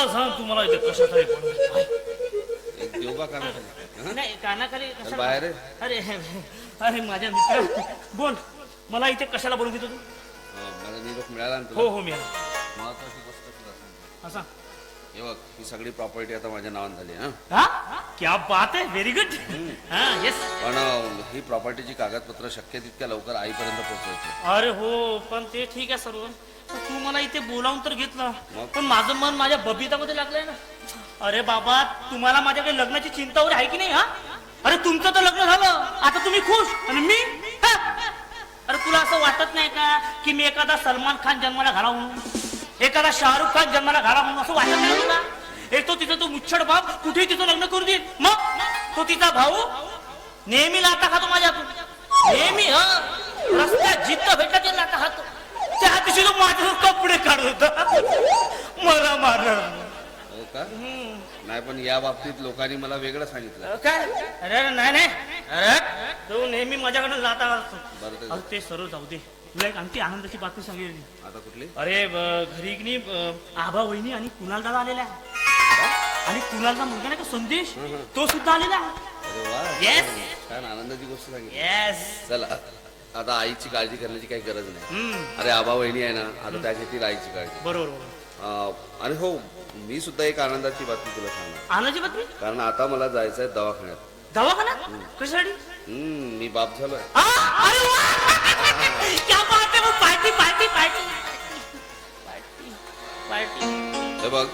मला सांग तू मला इथे कशासाठी? ऐक. एक देऊ का कानाखाली? नाही कानाखाली कशाला- बाहेर? आहे? अरे अरे माझ्या मित्र. बोल मला इथे कशाला बोलून घेतो तू? हं, मला निरोप मिळाला ना हो तुला? हो मी आलो. महत्वाची गोष्ट तुला सांगतो. असा हे बघ ही सगळी प्रॉपर्टी आता माझ्या नावाने झाली हा? हा? क्या बात आहे व्हेरी गुड हा येस पण अं, ही प्रॉपर्टीची कागदपत्र शक्य तितक्या लवकर आईपर्यंत पोहोचवायची. अरे हो पण ते ठीक आहे सर्व. तू मला इथे बोलावून तर घेतलं? पण माझं मन माझ्या बबितामध्ये लागलंय ना. अरे बाबा तुम्हाला माझ्या काही लग्नाची चिंता वगैरे आहे की नाही हा? अरे तुमचं तर लग्न झालं. आता तुम्ही खुश. आणि मी? हा? अरे तुला असं वाटत नाही का की मी एखादा सलमान खान जन्माला घाला म्हणून? एखादा शाहरुख खान जन्माला घाला म्हणून असं वाटत नाही तुला? एक तो तिचा तो मुच्छड बाप कुठेही तिचं लग्न करू देईल. मग? तो तिचा भाऊ? नेहमी लाता खातो माझ्यातून. नेहमी ह. रस्त्यात जिद्द भेटला ते लाता खातो. त्या दिवशी तो माझ्यावर कपडे काढत होता. मला मारणार हो का? नाही पण या बाबतीत लोकांनी मला वेगळं सांगितलं. काय? अरे अरे नाही नाही. अरे तो नेहमी माझ्याकडे लाता घालतो बरं ते- सर्व जाऊ दे. तुला एक आणखी आनंदाची बातमी सांगितली. आता कुठली? अरे ब- घरी की नाही ब- आभा वहिनी आणि कुणाल दादा आलेला आहे आणि कुणालचा मुलगा नाही का संदेश? तो सुद्धा आलेला आहे. अरे वा. Yes. छान आनंदाची गोष्ट सांगितली. येस चला. आता आईची काळजी करण्याची काही गरज नाही. हम्म. अरे आबा वहिनी आहे ना आता त्या घेतील आईची काळजी. बरोबर बरोबर. अं, आणि हो मी सुद्धा एक आनंदाची बातमी तुला सांगणार. आनंदाची बातमी? कारण आता मला जायचंय दवाखान्यात. दवाखाना कशासाठी? हम्म मी बाप झालोय. आ, अरे वा! क्या बात वो party party party. Party party. हे बघ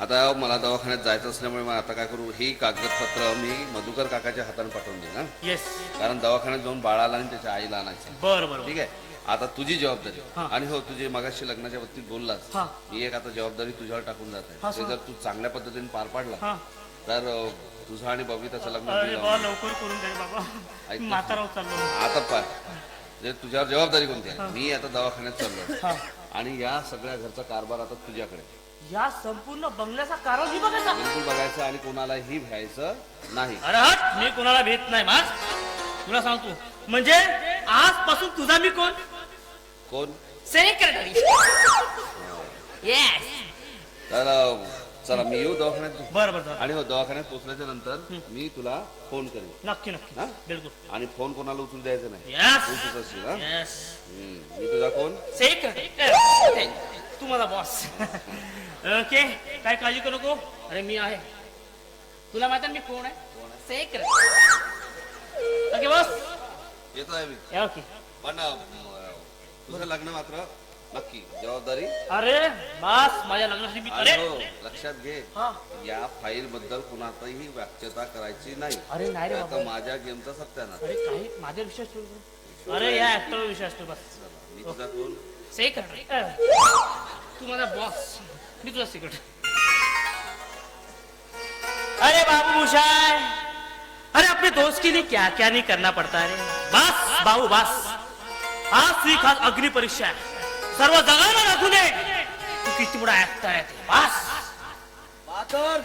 आता मला दवाखान्यात जायचं असल्यामुळे मग आता काय करू? ही कागदपत्र मी मधुकर काकाच्या हाताने पाठवून देईन हा. येस कारण दवाखान्यात जाऊन बाळाला आणि त्याच्या आईला आणायचं. बर बर ठीक आहे? आता तुझी जबाबदारी. आणि हो तुझे मगाशी लग्नाच्या बाबतीत बोललास. हा. मी एक आता जबाबदारी तुझ्यावर टाकून जात. हा, आहे ते सर. जर तू चांगल्या पद्धतीने पार पाडला हा. तर अं, तुझं आणि बबिताचं लग्न अरे होईल. बा लवकर करून दे बाबा. ऐक. चाललो आता पार जे तुझ्यावर जबाबदारी कोणती आहे? मी आता दवाखान्यात चाललो आणि या सगळ्या घरचा कारभार आता तुझ्याकडे या संपूर्ण बंगल्याचा कारभार मी बघायचा. बिलकुल बघायचं आणि कोणालाही भ्यायचं नाही. अरे हट मी कोणाला भेट नाही माझ तुला सांगतो. म्हणजे आजपासून तुझा मी कोण? कोण? सेक्रेटरी येस तर अं, चला मी येऊ दवाखान्यात. बर बर बर. आणि हो दवाखान्यात पोहोचल्याच्या नंतर मी तुला फोन करेन. नक्की नक्की. हा? बिलकुल. आणि फोन कोणाला उचलू द्यायचं नाही. येस तूच असशील हा? येस हम्म. मी तुझा कोण? सेक्रेटरी तू माझा बॉस ओके काय काळजी करू नको? अरे मी आहे. तुला माहिती मी कोण आहे? ओके बॉस येतो आहे मी ओके पण अं, तुझं लग्न मात्र नक्की जबाबदारी? अरे बस माझ्या लग्नासाठी मी अरे हो लक्षात घे. हा. या फाईल बद्दल कुणाचाही व्याख्यता करायची नाही. अरे नाही रे बाबा. माझ्या गेमचा सत्यानाश. अरे काही माझ्या विश्वास ठेव अरे या ऍक्टरवर विश्वास ठेव बस. मी तुझा कोण सेक्रेटरी तू माझा बॉस मी तुझा सेक्रेटरी अरे बाबू मुशाय अरे अपने दोस्त के लिए क्या क्या नहीं करना पड़ता है बस बाबू बस. आज तुझी खास अग्नि परीक्षा आहे सर्व जगाला दाखवू दे तू किती मोठा ऍक्टर आहे ते. बस। बहादर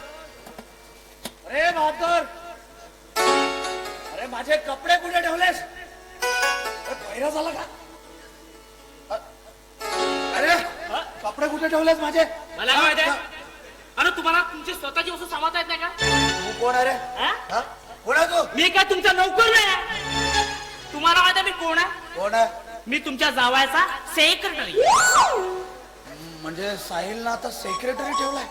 अरे बहादर अरे माझे कपडे कुठे ठेवलेस? अरे, पहिरा झाला का? अ- अरे कपडे कुठे ठेवलेस माझे? मला काय माहिती आहे. अरे तुम्हाला तुमची स्वतःची वस्तू सांभाळता येत नाही का? तू कोण आहे रे? हा? हा? कोण आहे तू? मी काय तुमचा नोकर नाही आहे. तुम्हाला माहिती आहे मी कोण आहे? कोण आहे? मी तुमच्या जावायचा सेक्रेटरी म्हणजे साहिलनं आता सेक्रेटरी ठेवलाय.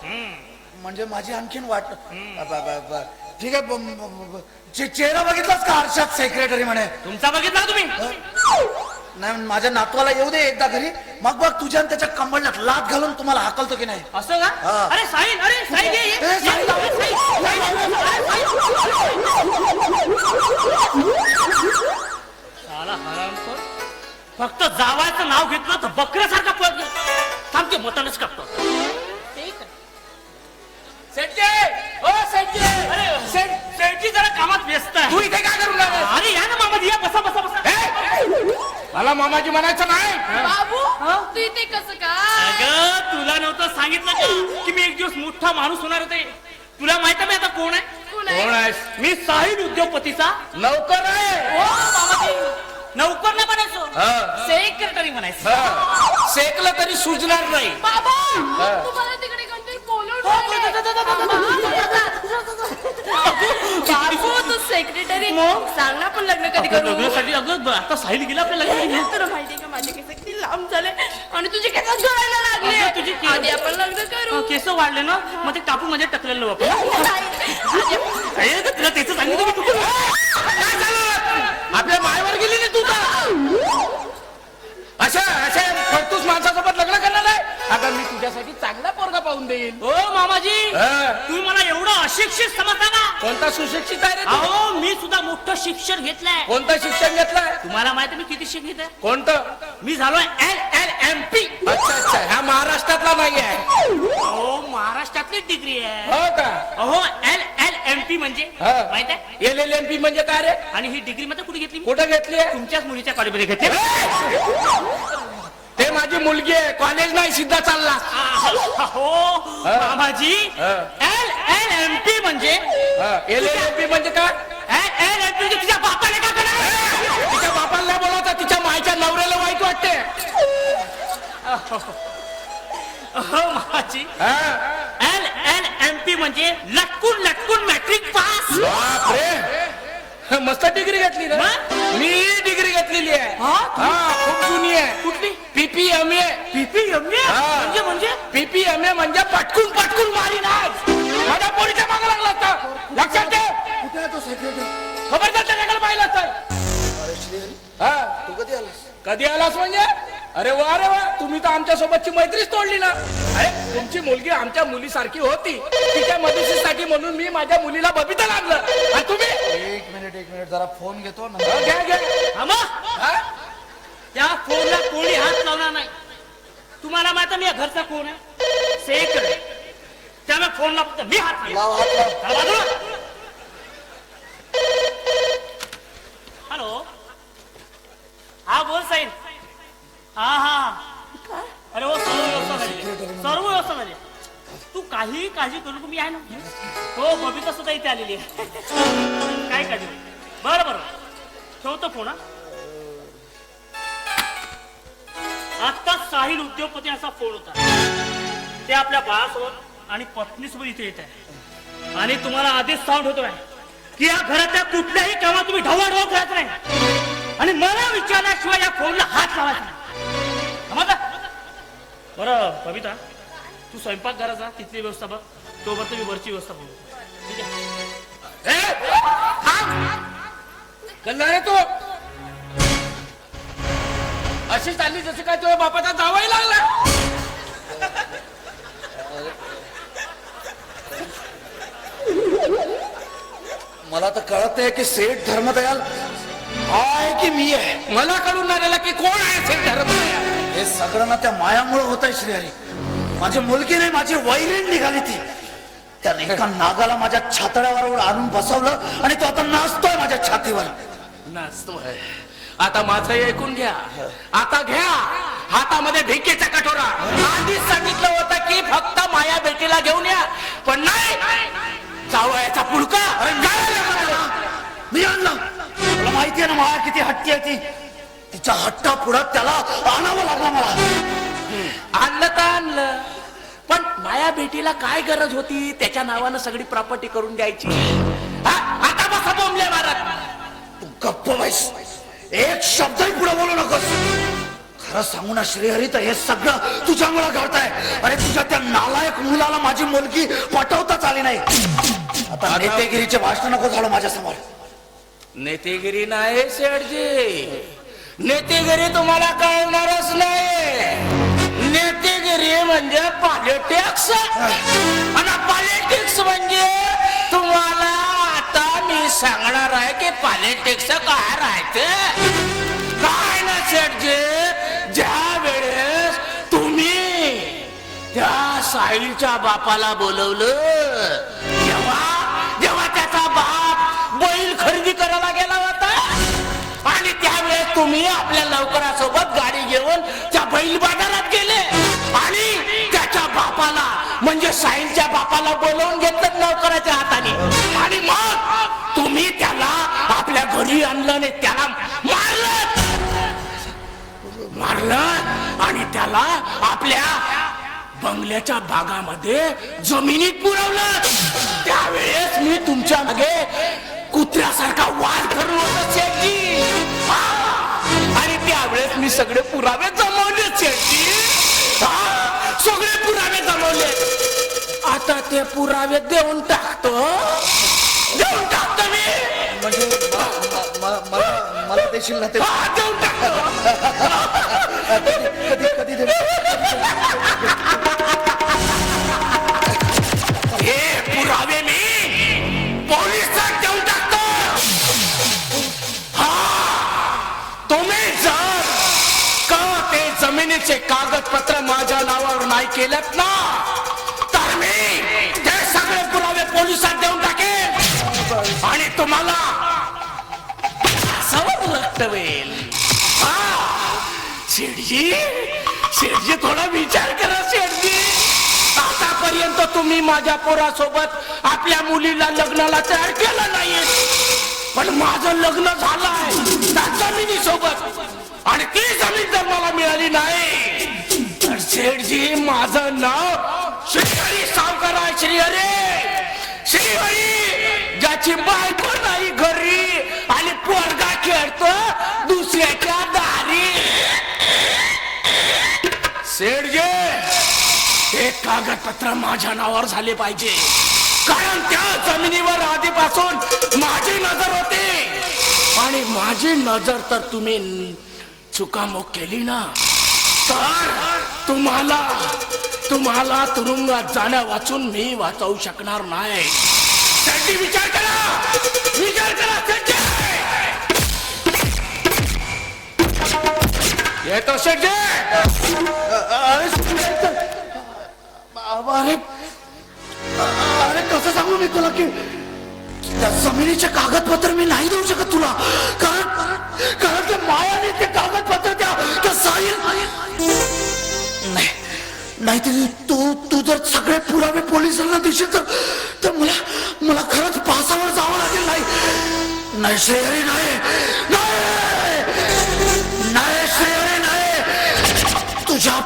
म्हणजे माझी आणखीन वाट ब- ब- ब- ठीक आहे ब- ब- ब- चे- चेहरा बघितलाच का आरशात सेक्रेटरी म्हणे? तुमचा बघितला का तुम्ही? माझ्या नातवाला येऊ दे एकदा घरी. मग बघ तुझ्या त्याच्या कंबळण्यात लात घालून तुम्हाला हाकलतो की नाही. असं का? अरे साईन अरे फक्त जावायचं नाव घेतलं तर बकऱ्यासारखा पळत गेला. मतानच कापतो. सेठजी जरा कामात व्यस्त आहे. तू इथे काय करून अरे या ना मामा बसा बसा बसा. मला मामाजी म्हणायचं नाही बाबू हा? तू इथे कसं काय अगं तुला नव्हतं सांगितलं का की मी एक दिवस मोठा माणूस होणार होते तुला माहीत आहे मी आता कोण आहे कोण कोण आहे आहेस मी साहिल उद्योगपतीचा नौकर आहे हो मामाजी नौकर नाही म्हणायचो हा. सेक्रेटरी म्हणायचं हा. सेकलं तरी सुजणार नाही बाबा तुम्हाला तिकडे कोणतरी बोलवून बाबू तू सेक्रेटरी मग? सांग ना पण लग्न कधी करू? लग्नासाठी अगं ब- आता साहिल गेला आपल्या लग्न तुला माहितीये का? माझे केस किती लांब झाले. आणि तुझे केस गळायला लागले. तुझे केस- आधी आपण लग्न करू. केस वाढले ना मग ते कापून माझ्या टकलेलं बापू आधी आपण- तुला त्याचं सांगितलं मी कुठं- काय झालं? आपल्या मायवर गेली नाही तू का? अशा अशा फडतूस माणसासोबत लग्न करणार आहे मी तुझ्यासाठी चांगला पोरगा पाहून देईन. हो मामाजी. हा. तुम्ही मला एवढं अशिक्षित समजता का? कोणता सुशिक्षित आहे रे तू? अहो मी सुद्धा मोठं शिक्षण घेतलंय. कोणतं शिक्षण घेतलंय? तुम्हाला माहिती मी किती शिक्षण घेतलंय कोणतं? मी झालोय एल एल एम पी. अच्छा अच्छा. ह्या महाराष्ट्रातला नाही आहे. हो महाराष्ट्रातली डिग्री आहे. हो का? अहो एल एल एम पी म्हणजे? हा. माहीत आहे? एल एल एम पी म्हणजे काय रे? आणि ही डिग्री मध्ये कुठे घेतली मी? कुठं घेतली आहे? तुमच्याच मुलीच्या कॉलेजमध्ये घेतली. ते माझी मुलगी आहे. कॉलेज नाही सिद्धा चालला. हो हा. मामाजी हा. एल एल एम पी म्हणजे? एल एल एम पी म्हणजे काय? एल एल एम पी तुझ्या बापाने का करणार तिच्या बापाला बोलावता तिच्या मायच्या नवऱ्याला वाईट वाटते. हो मामाजी हा. एल एल एम पी म्हणजे लटकून लटकून मॅट्रिक पास बापरे. मस्त डिग्री घेतली मग? मी डिग्री घेतलेली आहे. हा? खूप जुनी आहे. कुठली? पीपीएम ए पीपीएम हा. म्हणजे म्हणजे? पीपीएम ए म्हणजे पटकून पटकून मारी नाच माझ्या पोरीच्या मागे लागला असता. लक्षात ठेव. कुठे आहे तो सेक्रेटरी खबरदार त्याच्याकडे पाहिलं असतं. अरे हा. तू कधी आलास? कधी आलास म्हणजे? अरे वा रे वा तुम्ही तर आमच्या सोबतची मैत्रीच तोडली ना अरे तुमची मुलगी आमच्या मुलीसारखी होती. तिच्या मदतीसाठी म्हणून मी माझ्या मुलीला बबिता लागलं. आणि तुम्ही? एक मिनिट एक मिनिट जरा फोन घेतो हा, नंतर घ्या घ्या. थांबा. हा? त्या फोनला कोणी हात लावणार नाही. तुम्हाला माहीत आहे मी या घरचा कोण आहे? त्यामुळे फोनला फक्त मी हात लावेन. लाव हात लाव. चला बाजूला. हॅलो. हा बोल साईन. हा हा. अरे हो सर्व व्यवस्था झाली. सर्व व्यवस्था झाली. तू काही काळजी करू नको मी आहे ना. हो बबिता सुद्धा इथे आलेली आहे. काय काळजी. बरं बरं. ठेवतो फोन हा. आता साहिल उद्योगपती असा फोन होता. ते आपल्या बाळासोबत आणि पत्नीसोबत इथे येत आहे. आणि तुम्हाला आधीच साऊंड होतोय की या घरातल्या कुठल्याही कामात तुम्ही ढवळढवळ करायचं नाही. आणि मला विचारल्याशिवाय या फोनला हात लावायचा? बरं बबिता तू स्वयंपाक घराचा तिथली व्यवस्था बघ. तोपर्यंत तुम्ही वरची व्यवस्था बघू. ठीक आहे? गल्ला रे अशी चालली जशी काय तुझ्या बापाचा जावाही लागला. मला तर कळत आहे की सेठ धर्मदयाल आहे की मी आहे. मला कळून नाही की कोण आहे सेठ धर्मदयाल? हे सगळं ना त्या मायामुळे होत आहे श्रीहरी माझी मुलगी नाही माझी वैरीण निघाली ती. त्याने एका नागाला माझ्या छातड्यावर आणून बसवलं आणि तो आता नाचतोय माझ्या छातीवर. नसतोय आता माझं ऐकून घ्या. आता घ्या. हातामध्ये भिकेचा कटोरा आधीच सांगितलं होतं की फक्त माया बेटीला घेऊन या. पण नाही. जावयाचा पुडका अरे? मी आणलं. तुला माहितीये ना माया किती हट्टी आहे ती? तिच्या हट्टा पुढं त्याला आणावं लागलं मला. आणलं तर आणलं. पण माया बेटीला काय गरज होती? त्याच्या नावानं सगळी प्रॉपर्टी करून द्यायची. हा? आता बसा बोंबले मारत. तू गप्प बैस एक शब्दही पुढे बोलू नकोस. खरं सांगू ना श्रीहरी तर हे सगळं तुझ्यामुळे घडतंय. अरे तुझ्या त्या नालायक मुलाला माझी मुलगी पटवताच आली नाही. आता नेतेगिरीचे भाषण नको झालं माझ्यासमोर नेतेगिरी नाही शेडजी नेतेगिरी तुम्हाला कळणारच नाही नेतेगिरी म्हणजे पॉलिटिक्स आणि पॉलिटिक्स म्हणजे तुम्हाला आता मी सांगणार आहे की पॉलिटिक्स काय राहते. काय ना शेटजी ज्या वेळेस तुम्ही त्या साहिलच्या बापाला बोलवलं जेव्हा जेव्हा त्याचा बाप बैल तुम्ही आपल्या लवकरासोबत गाडी घेऊन त्या बैल बाजारात गेले. आणि त्याच्या बापाला म्हणजे साईंच्या बापाला बोलवून घेतलं लवकराच्या हाताने. आणि मग तुम्ही त्याला आपल्या घरी आणलं आणि त्याला मारलं. मारलं आणि त्याला आपल्या बंगल्याच्या भागामध्ये जमिनीत पुरवलं. त्यावेळेस मी तुमच्या मागे कुत्र्यासारखा वार करून शेती त्यावेळेस मी सगळे पुरावे जमवले. सगळे पुरावे जमवले. आता ते पुरावे देऊन टाकतो. देऊन टाकतो मी. म्हणजे मला देशील ना ते? देऊन टाकतो. कधी कधी जमिनीचे कागदपत्र माझ्या नावावर नाही केलेत ना? तर मी ते सगळे पुरावे पोलिसात देऊन टाकेन. आणि तुम्हाला फासावर लटवेल शेडजी थोडा विचार करा शेडजी आतापर्यंत तुम्ही माझ्या पोरासोबत आपल्या मुलीला लग्नाला तयार केलं नाही पण माझं लग्न झालंय. त्या जमिनीसोबत आणि ती जमीन जर मला मिळाली नाही तर शेठजी माझं नाव श्रीहरी सावकार आहे श्रीहरी. श्रीहरी ज्याची बायको नाही घरी आणि पोरगा खेळतो दुसऱ्याच्या दारी. शेठजी हे कागदपत्र माझ्या नावावर झाले पाहिजे. कारण त्या जमिनीवर आधीपासून माझी नजर होती. आणि माझी नजर तर तुम्ही चुकामुक केली ना. तर तुम्हाला तुम्हाला तुरुंगात जाण्या वाचून मी वाचवू शकणार नाही. त्याची विचार करा विचार करा त्याची. येतो शेटजे अरे अरे कसं सांगू मी तुला की त्या जमिनीचे कागदपत्र मी नाही देऊ शकत तुला. कारण कारण त्या मायाने ते कागदपत्र त्या त्या साईल नाही नाही तू तू जर सगळे पुरावे पोलिसांना देशील तर तर मला मला खरंच पासावर जावं लागेल नाही. नाही श्रेयरी नाही. नाही! श्रेयरी नाही. तुझ्या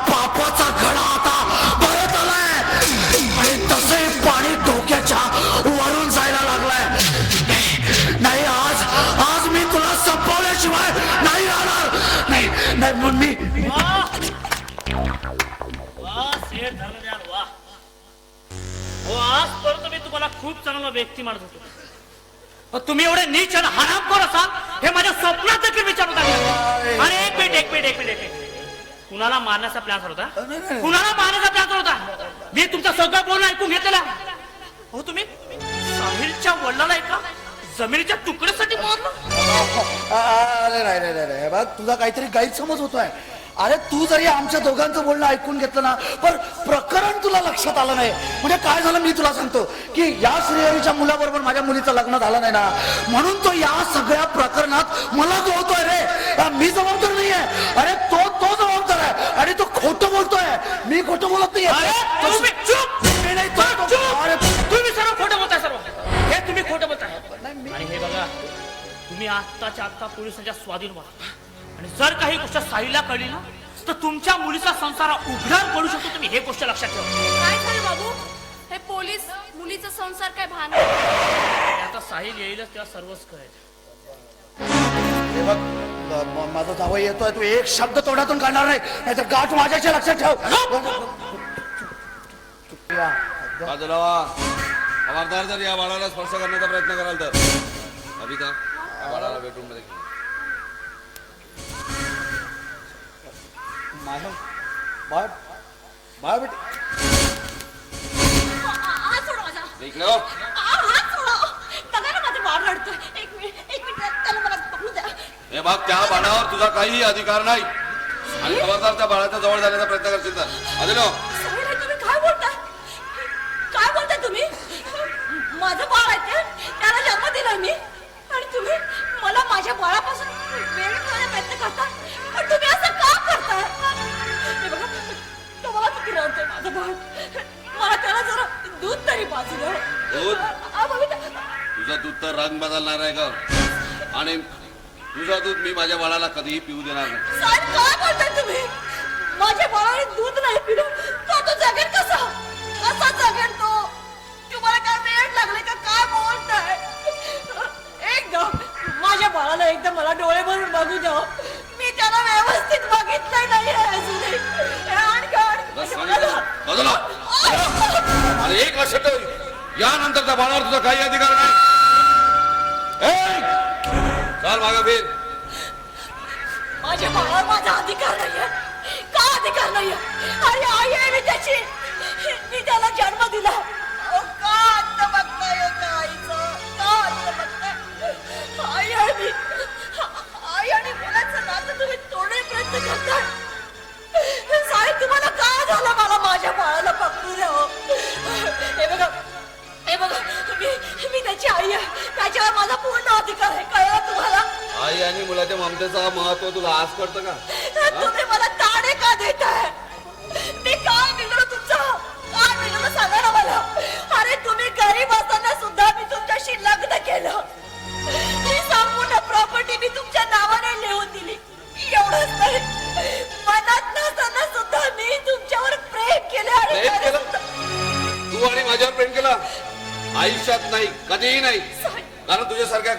आजपर्यंत मी तुम्हाला खूप चांगला व्यक्ती मानत होतो तुम्ही एवढे नीच आणि हरामखोर असाल हे माझ्या स्वप्नात देखील विचार होता अरे एक मिनिट एक मिनिट एक मिनिट एक कुणाला मारण्याचा प्लॅन होता? कुणाला मारण्याचा प्लॅन होता? मी तुमचं सगळं बोलणं ऐकून घेतलेला हो तुम्ही? साहिलच्या वडिलाला एका जमिनीच्या तुकड्यासाठी मारलं? अरे नाही नाही नाही तुझा काहीतरी गैरसमज होतोय. अरे तू जरी आमच्या दोघांचं बोलणं ऐकून घेतलं ना पण प्रकरण तुला लक्षात आलं नाही. म्हणजे काय झालं मी तुला सांगतो की या श्रीहरीच्या मुलाबरोबर माझ्या मुलीचं लग्न झालं नाही ना म्हणून तो या सगळ्या प्रकरणात मला जोडतोय रे. मी जबाबदार नाहीये. अरे तो तो जबाबदार आहे. आणि तो खोटं बोलतोय. मी खोटं बोलत नाही, तुम्ही सर्व खोटं बोलताय सर्व. हे तुम्ही खोटं बोलताय. आणि हे बघा तुम्ही आत्ताच्या आत्ता पोलिसांच्या स्वाधीन व्हा. आणि जर काही गोष्ट साईला कळली ना तर तुमच्या मुलीचा संसार उघड्यावर पडू शकतो. तुम्ही हे गोष्ट लक्षात ठेवा. काय झालं बाबू? हे पोलीस मुलीचा संसार काय भान आता साहिल येईलच तेव्हा सर्वच कळेल. हे बघ म- म- माझा जावई येतोय तू एक शब्द तोंडातून काढणार नाही नाहीतर गाठ माझ्याच्या लक्षात ठेव. या. बाजूला वा. खबरदार जर या बाळाला स्पर्श करण्याचा प्रयत्न कराल तर. अभिता या बाळाला बेडरूममध्ये घेऊन माया बाळ बाळ बेटी. हात सोडा माझा. ये. इकडे हो. हात सोडा. बघा ना माझं बाळ रडतोय एक मिनिट एक मिनिट त्याला मला पकडू द्या. हे बघ त्या बाळावर तुझा काहीही अधिकार नाही. आणि खबरदार त्या बाळाच्या जवळ जाण्याचा प्रयत्न करशील तर. अदिलो दूध तुझं दूध तर रंग बदलणार आहे का आणि तुझं दूध मी माझ्या बाळाला कधीही पिऊ देणार नाही. माझ्या बाळाने दूध नाही पिलं. तो तो जगेल कसा? कसा जगेल तो? तुम्हाला काय वेळ लागले का? काय बोलताय? एकदा माझ्या बाळाला एकदा मला डोळे भरून बघू द्या. मी त्याला व्यवस्थित बघितलंय नाही अजूनही. आणि एक लक्षात ठेव यानंतर त्या बाळावर तुझा काही अधिकार नाही. चाल मागा फिर. माझ्या बाळावर माझा अधिकार नाहीये. का अधिकार नाहीये? अरे आई आहे मी त्याची. मी त्याला जन्म दिला. अहो, का अंत बघताय आईचं? का अंत आई आहे मी. आई आणि मुलाचं नातं तुम्ही तोडण्याचा प्रयत्न करताय. साहेब तुम्हाला झालं मला माझ्या बाळाला पकडू द्या हो. हे बघा हे बघा मी मी त्याची आई आहे त्याच्यावर माझा पूर्ण अधिकार आहे कळलं तुम्हाला आई आणि मुलाच्या ममतेचा महत्त्व तुला आज कळतं का तुम्ही मला ताडे का देताय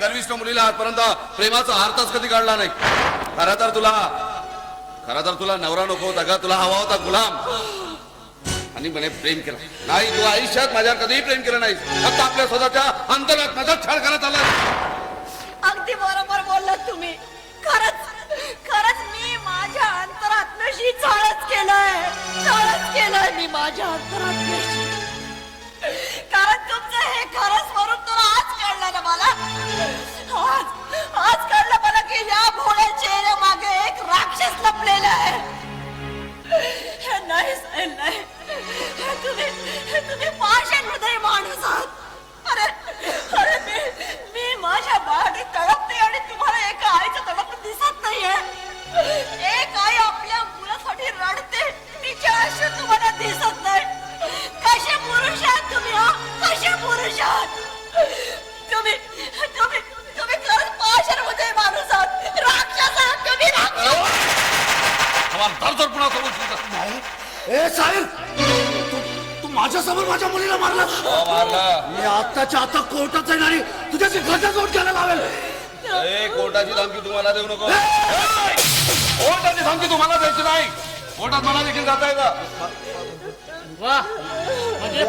गर्विष्ठ मुलीला आजपर्यंत प्रेमाचा हारताच कधी काढला नाही. खरं तर तुला खरं तर तुला नवरा नको होता का तुला हवा होता गुलाम. आणि म्हणे प्रेम केला. नाही तू आयुष्यात माझ्यावर कधीही प्रेम केलं नाही फक्त आपल्या स्वतःच्या अंतरात नजर छळ करत आला अगदी बरोबर बोललात तुम्ही. खरंच खरंच मी माझ्या अंतरात्म्याशी छळच केलंय. छळच केलंय मी माझ्या अंतरात्म्याशी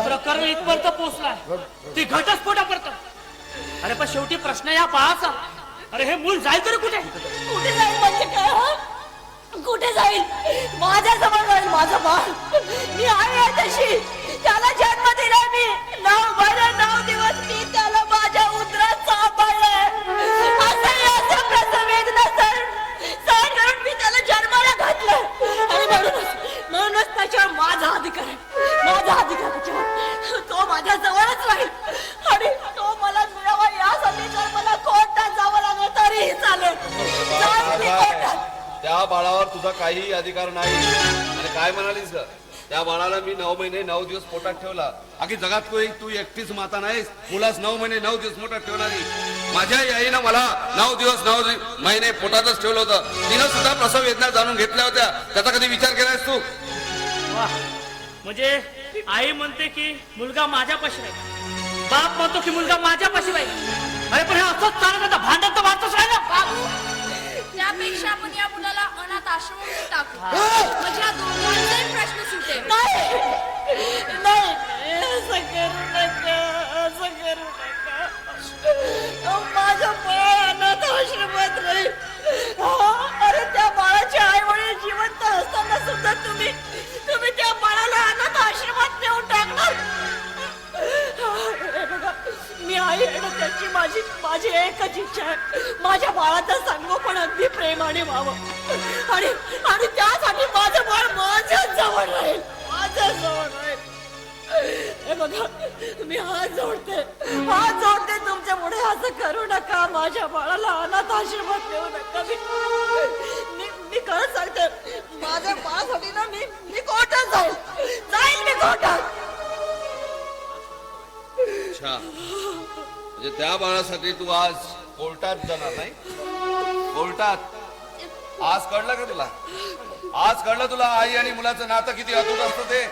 प्रकरण इथपर्यंत पोहोचलाय. ती घटस्फोटापर्यंत अरे पण शेवटी प्रश्न या पाहाचा अरे हे मूल जाईल तरी कुठे? कुठे जाईल म्हणजे काय हं? कुठे जाईल? माझ्या जवळ जाईल माझं बाळ. मी आहे आहे तशी त्याला जन्म दिला मी. नऊ महिने नऊ दिवस. मी त्याला माझ्या उदरात सांभाळलंय असंही असं प्रसव वेदना सहन सहन करून मी त्याला जन्माला घातलं आणि म्हणूनच म्हणूनच त्याच्यावर माझा अधिकार आहे. माझा अधिकार त्याच्यावर तो माझ्या जवळच राहील. आणि तो मला मिळावा यासाठी जर मला कोर्टात जावं लागलं तरीही चालेल. जाईल मी कोर्टात. त्या बाळावर तुझा काही अधिकार नाही. आणि काय म्हणालीस ग? त्या बाळाला मी नऊ महिने नऊ दिवस पोटात ठेवला. अगदी जगात तू एक तू एकटीच माता नाहीस. मुलाच नऊ महिने नऊ दिवस पोटात ठेवणारी. माझ्या आई आईनं मला नऊ दिवस नऊ दि- महिने पोटातच ठेवलं होतं. तिनं सुद्धा प्रसव वेदना जाणून घेतल्या होत्या. त्याचा कधी विचार केलायस तू? वा म्हणजे आई म्हणते की मुलगा माझ्यापाशी राहील. बाप म्हणतो की मुलगा माझ्यापाशी राहील. अरे पण हे असंच चालत आता भांडण तर वाचतच राहिलं. त्यापेक्षा आपण या मुलाला अनाथ आश्रमामध्ये टाकू. म्हणजे या दोघांचाही प्रश्न सुटेल. नाही. नाही. असं करू नका. असं करू नका. अहो, माझं बाळ अनाथ आश्रमात राहील. सुद्धा तुम्ही तुम्ही त्या बाळाला अनाथ आश्रमात नेऊन टाकणार? मी आई आहे त्याची माझी माझी एकच इच्छा आहे. माझ्या बाळाचं संगोपन अगदी प्रेमाने व्हावं. आणि आणि त्यासाठी माझं बाळ माझ्या जवळ राहील. माझ्या जवळ राहील. हे बघा मी हात जोडते हात जोडते तुमच्यापुढे असं करू नका. माझ्या बाळाला अनाथ आश्रमात देऊ नका. मी खरंच सांगते. माझ्या बाळासाठी ना मी मी कोर्टात जाऊ. जाईल मी कोर्टात अच्छा. म्हणजे त्या बाळासाठी तू आज कोर्टात जाणार नाही? कोर्टात? आज कळलं का तुला? आज कळलं तुला आई आणि मुलाचं नातं किती अतूट असतं ते?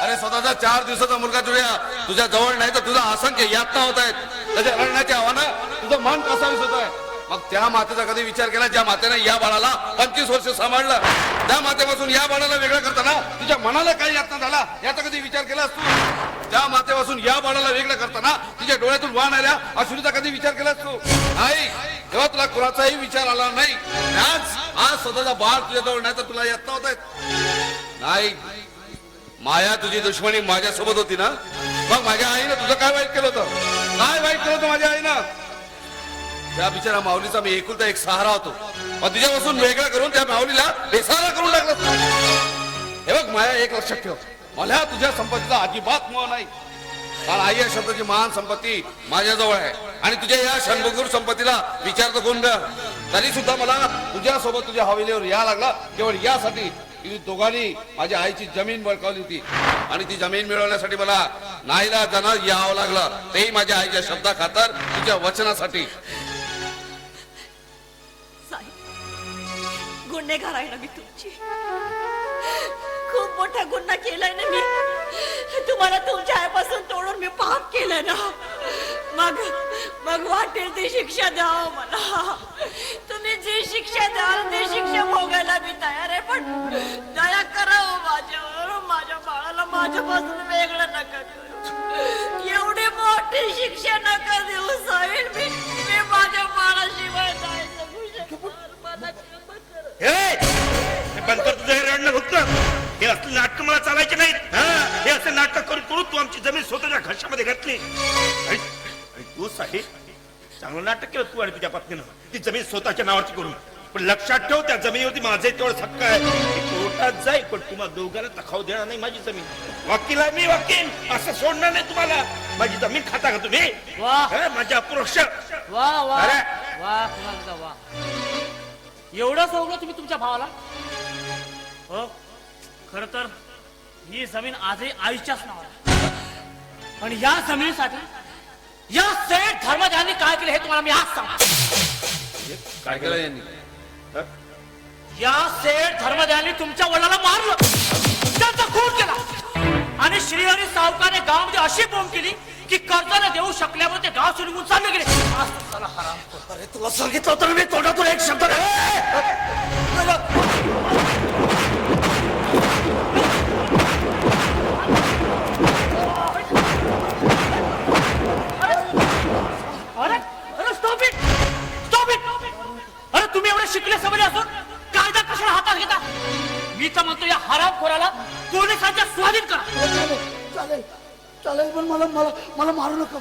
अरे स्वतःचा चार दिवसाचा मुलगा तुझ्या तुझ्या जवळ नाही तर तुझा असंख्य यातना होत आहेत. त्याच्या रडण्याची आव्हानं तुझं मन कसा होत आहे मग त्या मातेचा कधी विचार केला? ज्या मातेने या बाळाला पंचवीस वर्ष सांभाळलं त्या मातेपासून या बाळाला वेगळं करताना तुझ्या मनाला काही यातना झाला? याचा कधी विचार केलास तू त्या मातेपासून या बाळाला वेगळं करताना तुझ्या डोळ्यातून वाण आल्या अश्रूचा कधी विचार केलास तू नाही. तेव्हा तुला कुणाचाही विचार आला नाही. आज आज स्वतःचा बाळ तुझ्या जवळ नाही तर तुला यातना होत आहेत. नाही. माया तुझी दुश्मनी माझ्यासोबत होती ना? मग माझ्या आईनं तुझं काय वाईट केलं होतं? काय वाईट केलं होतं माझ्या आईनं? त्या बिचारा माऊलीचा मी एकुलता एक सहारा होतो. पण तुझ्यापासून वेगळा करून त्या माऊलीला बेसहारा करून लागला हे बघ माया एक लक्षात ठेव. मला तुझ्या संपत्तीचा अजिबात मोह नाही. कारण आई या शब्दाची महान संपत्ती माझ्याजवळ आहे. आणि तुझ्या या षणभंगूर संपत्तीला विचारतो कोण तरी सुद्धा मला तुझ्या सोबत तुझ्या हवेलीवर या लागला. केवळ यासाठी की दोघांनी माझ्या आईची जमीन बळकावली होती. आणि ती जमीन मिळवण्यासाठी मला नाहीला जाणं यावं लागलं. तेही माझ्या आईच्या शब्दा खातर तुझ्या वचनासाठी. गुन्हेगार आहे ना मी तुमची. खूप मोठा गुन्हा केलाय ना मी. तुम्हाला तुमच्या आईपासून तोडून मी पाप केलं ना. मग मग वाटेल ती शिक्षा द्यावं मला. तुम्ही जी शिक्षा द्याल ती शिक्षा भोगायला मी तयार आहे. पण दया करावं हो माझ्यावर माझ्या बाळाला माझ्यापासून वेगळं नका करू. एवढी मोठी शिक्षा नका देऊ. हे असले नाटक मला चालायचे नाहीत. हा? हे असे नाटक करून करून तू आमची जमीन स्वतःच्या घशामध्ये घातली. तू साहेब चांगलं नाटक केलं तू आणि तुझ्या पत्नीनं. ती जमीन स्वतःच्या नावाची करून. पण लक्षात ठेव त्या जमिनीवरती माझे तेवढं हक्क आहे. कोर्टात जाईल पण तुम्हाला दोघांना तखाव देणार नाही माझी जमीन. वकील आहे मी वकील. असं सोडणार नाही तुम्हाला. माझी जमीन खाता का तुम्ही? वाह. हा, माझ्या अप्रोक्ष. वा वा. अरे. वा कुणालदा वा. एवढं सवलं तुम्ही तुमच्या भावाला? हो. खर तर ही जमीन आजही आईच्याच नावाला पण या जमिनीसाठी या सेठ धर्मजांनी काय केलं हे तुम्हाला मी आज सांगतो. काय केलं यांनी? या सेठ धर्मजांनी तुमच्या वडिलाला मारलं. त्यांचा खून केला. आणि श्रीहरी सावकाने गावामध्ये अशी बोंब केली की कर्जाला देऊ शकल्यामुळे ते गाव सोडून चालले गेले. आज तुम्हाला हराम अरे तुला सांगितलं होतं ना मी तोंडातून एक शब्द तुम्ही एवढे शिकले समजले असून कायदा कशाला हातात घेता? मी तर म्हणतो या हरामखोराला पोलिसांच्या स्वाधीन करा. चालेल चालेल चालेल पण मला मला मला मारू नका.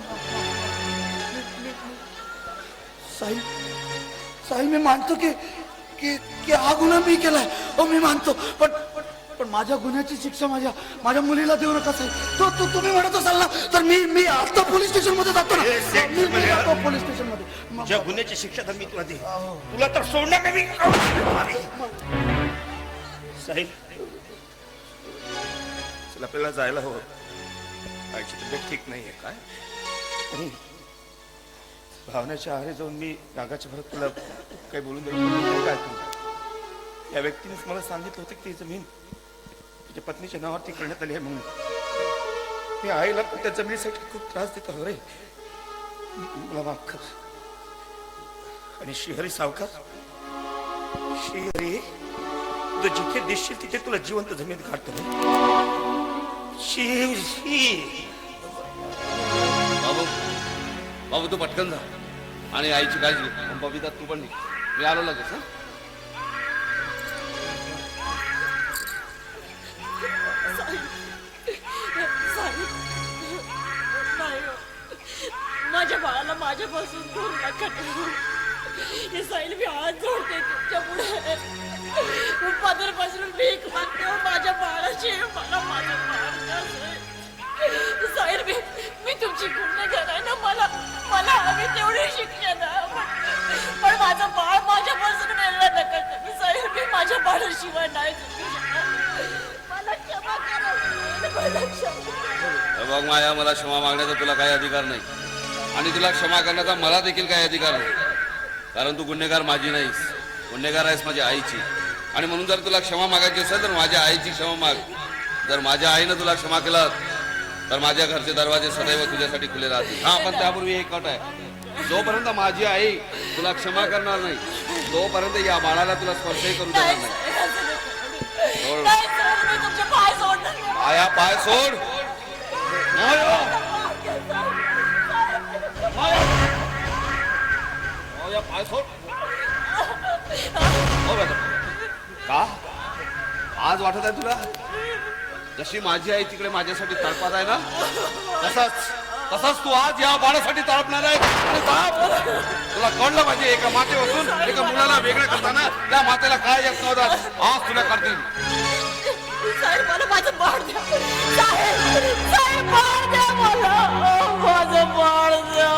साई साई मी मानतो की की की हा गुन्हा मी केलाय. हो मी मानतो पण पण- माझ्या गुन्ह्याची शिक्षा माझ्या माझ्या मुलीला देऊ नका साई तो तो तुम्ही म्हणत असाल ना तर मी मी आता पोलीस स्टेशनमध्ये जातो ना. हे सेठ मी- मी जातो पोलीस स्टेशनमध्ये म- ज्या गुन्ह्याची शिक्षा तर मी तुला दे तुला तर सोडणार नाही मी. चल आपल्याला जायला हवं. आईची तब्येत ठीक नाहीये काय? आणि भावनेच्या आहारी जाऊन मी रागाच्या भरात तुला काही बोलून देऊ काय करू? या व्यक्तीनेच मला सांगितलं होतं की ती जमीन. त्याच्या पत्नीच्या नावावरती करण्यात आली आहे म्हणून. मी आईला पण त्या जमिनीसाठी खूप त्रास देत आलो रे मला माफ कर. आणि श्रीहरी सावकार श्रीहरी तू जिथे दिसशील तिथे तुला जिवंत जमीन काढतो श्री बाबू बाबू तू पटकन जा. आणि आईची काळजी बबिता तू पण मी आलो लगेच माझ्यापासून दूर नका हे साईल मी हात जोडते तुमच्यापुढे पदर पसरून भीक मागते हो, माझ्या बाळाची. मला माझ्या बाळाचं. साईल मी मी तुमची गुन्हेगार आहे ना मला मला हवी तेवढी शिक्षा ना पण- माझं बाळ माझ्यापासून मिळलं नका तुम्ही साईल मी माझ्या बाळाशिवाय नाही मला क्षमा करा. मला क्षमा बघ माया मला क्षमा मागण्याचा तुला काही अधिकार नाही. आणि तुला क्षमा करण्याचा मला देखील काही अधिकार नाही. कारण तू गुन्हेगार माझी नाहीस. गुन्हेगार आहेस माझ्या आईची. आणि म्हणून जर तुला क्षमा मागायची असेल तर माझ्या आईची क्षमा माग. जर माझ्या आईनं तुला क्षमा केलं तर माझ्या घरचे दरवाजे सदैव तुझ्यासाठी खुले राहतील. हा पण त्यापूर्वी एक अट आहे. जोपर्यंत माझी आई तुला क्षमा करणार नाही तोपर्यंत या बाळाला तुला स्पर्शही करू देणार नाही. नाही साहेब, असं हो का आज वाटत आहे तुला? जशी माझी आई तिकडे माझ्यासाठी तळपात आहे ना तसाच तसाच तू आज या बाळासाठी तळपणार आहे. आणि तुला कळलं पाहिजे एका मातेपासून एका मुलाला वेगळं करताना त्या मातेला काय येत नव्हतं आज तुला करतील. साहेब मला माझं बाळ द्या. साहेब साहेब बाळ द्या मला. माझं बाळ द्या.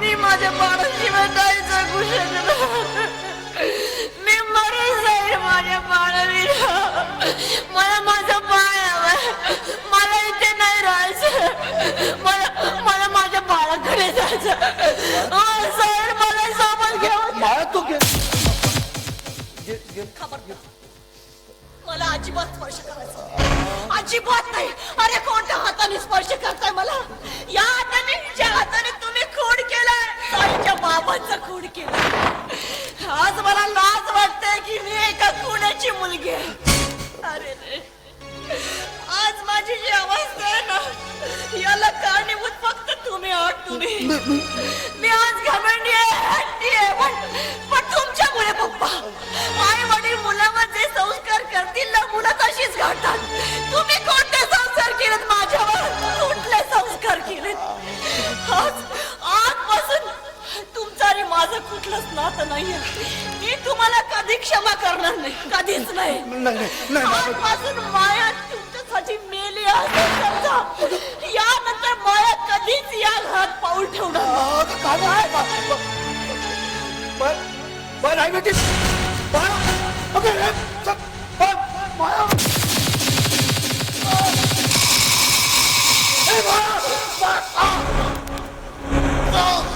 मी माझ्या बाळाशिवाय नाही जगू शकत मी मरून जाईल माझ्या बाळाविना. मला माझं बाळ मला इथे नाही राहायचं. मला मला माझ्या बाळाकडे जायचं. अहो, साहेब मला सोबत घेऊन माया तू घे. खबरदार. मला अजिबात स्पर्श करायचा अजिबात नाही. अरे कोणत्या हाताने स्पर्श करताय मला? या हाताने ज्या हाताने तुम्ही खून केलाय साईच्या बाबांचा खून केलाय. आज मला लाज वाटते की मी एका खुण्याची मुलगी आहे. अरे रे. आज माझी जी अवस्था आहे ना याला कारणीभूत फक्त तुम्ही आहात तुम्ही. मी आज घमंडी आहे हट्टी आहे पण पण तुमच्यामुळे पप्पा. आई वडील मुलावर जे संस्कार करतील ना मुलं तशीच घडतात. तुम्ही कोणते नातं नाहीये मी तुम्हाला कधी क्षमा करणार नाही कधीच नाही नाही नाही नाही माया. आजपासून माया तुमच्यासाठी मेली समजा यानंतर माया कधीच या घरात पाऊल ठेवणार नाही. अगं, काय बोलते? बर बर आई बेटी माया अगं, हे, चल, बर, माया ए, माया! मा- आ! आ!